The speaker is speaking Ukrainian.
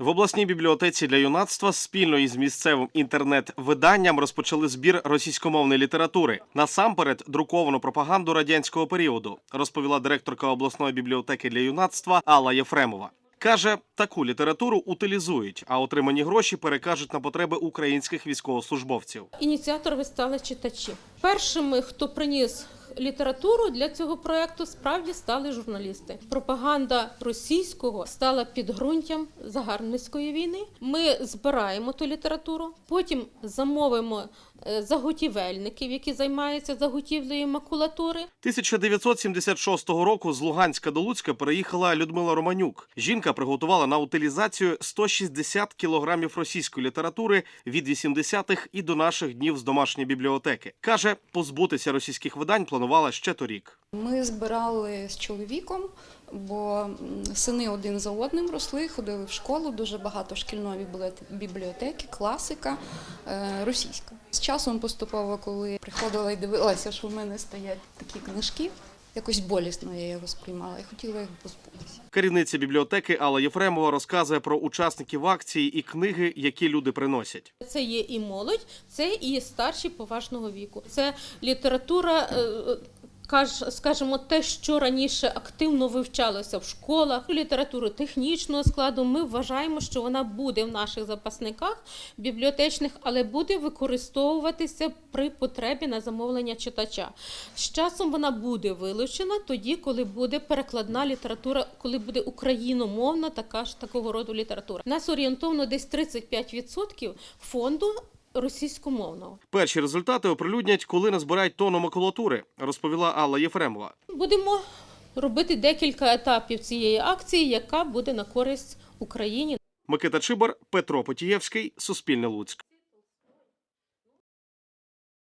В обласній бібліотеці для юнацтва спільно із місцевим інтернет-виданням розпочали збір російськомовної літератури. Насамперед друковану пропаганду радянського періоду, розповіла директорка обласної бібліотеки для юнацтва Алла Єфремова. Каже, таку літературу утилізують, а отримані гроші перекажуть на потреби українських військовослужбовців. Ініціаторами стали читачі. Першими, хто приніс літературу для цього проекту, справді стали журналісти. Пропаганда російського стала підґрунтям загарбницької війни. Ми збираємо ту літературу, потім замовимо заготівельників, які займаються заготівлею макулатури. 1976 року з Луганська до Луцька переїхала Людмила Романюк. Жінка приготувала на утилізацію 160 кілограмів російської літератури від 80-х і до наших днів з домашньої бібліотеки. Каже, позбутися російських видань планувала ще торік. Ми збирали з чоловіком, бо сини один за одним росли, ходили в школу, дуже багато шкільної бібліоте- бібліотеки, класика е, російська. З часом поступово, коли приходила і дивилася, що в мене стоять такі книжки, якось болісно я його сприймала і хотіла їх позбутися. Керівниця бібліотеки Алла Єфремова розказує про учасників акції і книги, які люди приносять. Це є і молодь, це і старші поважного віку. Це література. Каж- Скажімо, те, що раніше активно вивчалося в школах, літературу технічного складу. Ми вважаємо, що вона буде в наших запасниках бібліотечних, але буде використовуватися при потребі на замовлення читача. З часом вона буде вилучена тоді, коли буде перекладна література, коли буде україномовна така ж такого роду література. Нас орієнтовно десь 35% фонду російськомовного. Перші результати оприлюднять, коли назбирають тонну макулатури, розповіла Алла Єфремова. Будемо робити декілька етапів цієї акції, яка буде на користь Україні. Микита Чибар, Петро Потієвський, Суспільне Луцьк.